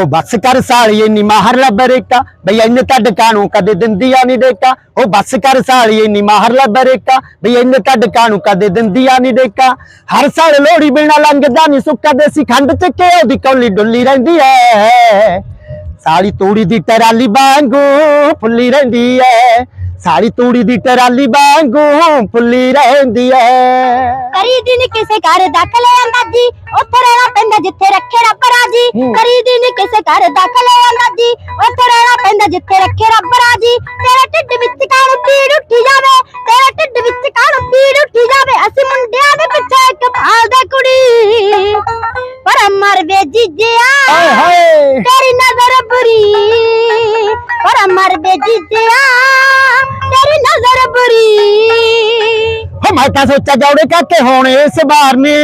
ਹੋ ਬੱਸ ਕਰ ਸਾਲੀ ਇੰਨੀ ਮਾਹਰ ਲੱਬਰੇਕਾ ਬਈ ਇੰਨੇ ਤਾਂ ਡਕਾਣੂ ਕਦੇ ਦਿੰਦੀਆਂ ਨਹੀਂ ਡੇਕਾ ਹੋ ਬੱਸ ਕਰ ਸਾਲੀ ਇੰਨੀ ਮਾਹਰ ਲੱਬਰੇਕਾ ਬਈ ਇੰਨੇ ਤਾਂ ਡਕਾਣੂ ਕਦੇ ਦਿੰਦੀਆਂ ਨਹੀਂ ਡੇਕਾ ਹਰ ਸਾਲ ਲੋੜੀ ਬਿਨਾ ਲੰਘਦਾ ਨਹੀਂ ਸੁੱਕਾ ਦੇਸੀ ਖੰਡ ਚ ਕੇ ਉਹਦੀ ਕੌਲੀ ਡੁੱਲੀ ਰਹਿੰਦੀ ਐ। ਸਾਲੀ ਤੂੜੀ ਦੀ ਟਰਾਲੀ ਵਾਂਗੂ ਫੁੱਲੀ ਰਹਿੰਦੀ ਐ। ਸਾਲੀ ਤੂੜੀ ਦੀ ਟਰਾਲੀ ਵਾਂਗੂ ਫੁੱਲੀ ਰਹਿੰਦੀ ਐ। ਕਰੀਦੀ ਨੀ ਕਿਸੇ ਘਰ ਦਾਖਲ ਆਂਦਾ ਜੀ ਉੱਥੇ ਰਹਿਣਾ ਪੈਂਦਾ ਜਿੱਥੇ ਰੱਖੇ ਰੱਬ ਰਾਜੀ। ਹੂੰ। ਕਰੀਦੀ ਨੀ ਕਿਸੇ ਘਰ ਦਾਖਲ ਆਂਦਾ ਜੀ ਉੱਥੇ ਰਹਿਣਾ ਪੈਂਦਾ ਜਿੱਥੇ ਰੱਖੇ ਰੱਬ ਰਾਜੀ। ਤੇਰੇ ਢਿੱਡ ਵਿੱਚ ਕਾਹਨੂੰ ਪੀੜ ਉੱਠੀ ਜਾਵੇ? ਤੇਰੇ ਢਿੱਡ ਵਿੱਚ ਕਾਹਨੂੰ ਪੀੜ ਉੱਠੀ ਜਾਵੇ? ਅਸੀਂ ਮੁੰਡਿਆਂ ਦੇ ਪਿੱਛੇ ਇੱਕ ਭਾਲਦੇ ਕੁੜੀ। ਪਰ ਮਰ ਵੇ ਜੀਜਿਆ ਹਾਏ ਹਾਏ। ਤੇਰੀ ਨਜ਼ਰ ਬੁਰੀ। ਪਰ ਮਰ ਵੇ ਜੀਜਿਆ ਤੇਰੀ ਨਜ਼ਰ ਬੁਰੀ ਹੋ ਮੈਂ ਤਾਂ ਸੋਚਿਆ ਜੌੜੇ ਕਾਕੇ ਹੋਣ ਇਸ ਵਾਰ ਨੇ।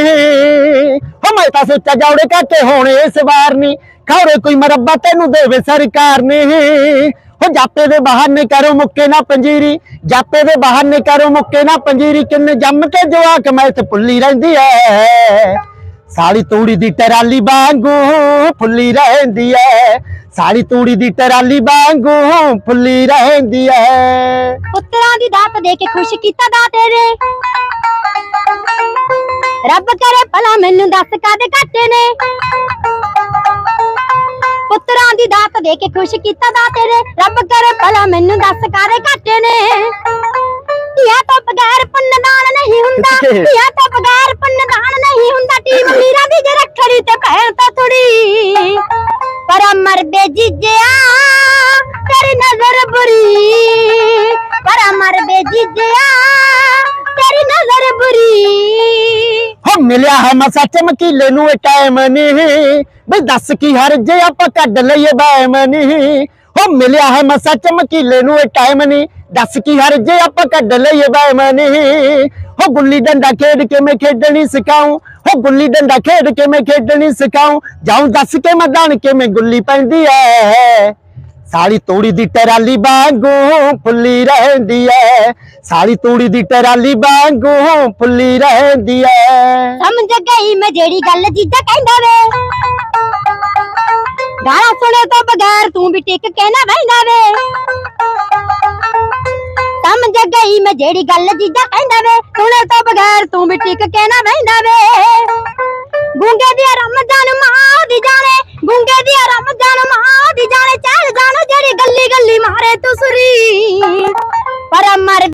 ਹੋ ਮੈਂ ਤਾਂ ਸੋਚਿਆ ਜੌੜੇ ਕਾਕੇ ਹੋਣ ਇਸ ਵਾਰ ਨੇ। ਖੌਰੇ ਕੋਈ ਮਰੱਬਾ ਤੈਨੂੰ ਦੇਵੇ ਸਰਕਾਰ ਨੇ। ਹੋ ਜਾਪੇ ਦੇ ਬਹਾਨੇ ਕਰੋ ਮੁੱਕੇ ਨਾ ਪੰਜੀਰੀ। ਜਾਪੇ ਦੇ ਬਹਾਨੇ ਕਰੋ ਮੁੱਕੇ ਨਾ ਪੰਜੀਰੀ। ਕਿੰਨੇ ਜੰਮ ਕੇ ਜਵਾਕ ਮੈਂ ਤੇ ਪੁੱਲੀ ਰਹਿੰਦੀ ਐ। ਸਾਲੀ ਤੂੜੀ ਦੀ ਟਰਾਲੀ ਵਾਂਗੂ ਫੁੱਲੀ ਰਹਿੰਦੀ ਐ। ਸਾਲੀ ਤੂੜੀ ਦੀ ਟਰਾਲੀ ਵਾਂਗੂ ਫੁੱਲੀ ਰਹਿੰਦੀ ਐ। ਪੁੱਤਰਾਂ ਦੀ ਦਾਤ ਦੇ ਕੇ ਖੁਸ਼ ਕੀਤਾ ਦਾਤੇ ਨੇ ਰੱਬ ਕਰੇ ਭਲਾ ਮੈਨੂੰ ਦੱਸ ਕਦ ਘਾਟੇ ਨੇ। ਪੁੱਤਰਾਂ ਦੀ ਦਾਤ ਦੇ ਕੇ ਖੁਸ਼ ਕੀਤਾ ਦਾਤੇ ਨੇ ਰੱਬ ਕਰੇ ਭਲਾ ਮੈਨੂੰ ਦੱਸ ਕਦ ਘਾਟੇ ਨੇ। ਧੀਆ ਤੋਂ ਬਗੈਰ ਪੁੰਨਦਾਨ ਨਹੀਂ ਹੁੰਦਾ? ਧੀਆ ਤੋਂ ਬਗੈਰ ਪੁੰਨਦਾਨ ਨਹੀਂ ਹੁੰਦਾ। ਟੀਮ ਮੀਰਾ ਦੀ ਜੇ ਰੱਖੜੀ ਤੇ ਭੈਣ ਤਾਂ ਥੋੜੀ ਪਰ ਅਮਰ ਬੇਜੀਜਿਆ ਤੇਰੀ ਨਜ਼ਰ ਬੁਰੀ। ਪਰ ਅਮਰ ਬੇਜੀਜਿਆ ਤੇਰੀ ਨਜ਼ਰ ਬੁਰੀ। ਹੋ ਮਿਲਿਆ ਹੈ ਮਸਾ ਚਮਕੀਲੇ ਨੂੰ ਇਹ ਟਾਈਮ ਨਹੀਂ। ਬਈ ਦੱਸ ਕੀ ਹਰ ਜੇ ਆਪਾਂ ਕੱਢ ਲਈਏ ਬੈਮ ਨਹੀਂ। ਹੋ ਮਿਲਿਆ ਹੈ ਮਸਾ ਚਮਕੀਲੇ ਨੂੰ ਇਹ ਟਾਈਮ ਨਹੀਂ। ਦੱਸ ਕੀ ਹਰ ਜੇ ਆਪਾਂ ਕੱਢ ਲਈਏ ਬੈਮ ਨਹੀਂ। ਹੋ ਗੁੱਲੀ ਡੰਡਾ ਖੇਡ ਕੇ ਮੈਂ ਖੇਡਣੀ ਸਿਖਾਉਂ? ਹੋ ਗੁੱਲੀ ਡੰਡਾ ਖੇਡ ਕੇ ਮੈਂ ਖੇਡਣੀ ਸਿਖਾਉਂ? ਜਾਉਂ ਦੱਸ ਕੇ ਮੈਂ ਕੇ ਮੈਂ ਗੁੱਲੀ ਪੈਂਦੀ ਐ? ਸਾਲੀ ਤੂੜੀ ਦੀ ਟਰਾਲੀ ਵਾਂਗੂ ਫੁੱਲੀ ਰਹਿੰਦੀ ਐ। ਸਾਲੀ ਤੂੜੀ ਦੀ ਟਰਾਲੀ ਵਾਂਗੂ ਫੁੱਲੀ ਰਹਿੰਦੀ ਐ। ਸਮਝ ਗਈ ਮੈਂ ਜਿਹੜੀ ਗੱਲ ਜੀਜਾ ਕਹਿੰਦਾ ਵੇ। ਗਾਲਾਂ ਸੁਣੇ ਤੋਂ ਬਗੈਰ ਤੂੰ ਵੀ ਟਿਕ ਕੇ ਨਾ ਬਹਿੰਦਾ ਵੇ। ਸਮਝ ਮੈਂ ਜਿਹੜੀ ਗੱਲ ਜੀਜਾ ਕਹਿੰਦਾ ਵੇ ਸੁਣੇ ਤੋਂ ਬਗੈਰ ਤੂੰ ਵੀ ਟਿਕ ਕੇ ਨਾ ਬਹਿੰਦਾ ਵੇ। ਗੂੰਗੇ ਦੀ ਰਮਜ਼ਾਨ ਮਾਂ ਦੀ ਜਾਣੇ, ਗੂੰਗੇ ਦੀ ਰਮਜ਼ਾਨ ਮਾਂ ਦੀ ਜਾਣੇ ਚੱਲ ਜਾਣ ਜਿਹੜੀ ਗੱਲੀ ਗੱਲੀ ਮਾਰੇ ਤੂੰ ਸੁਰੀ। ਪਰ ਮਰ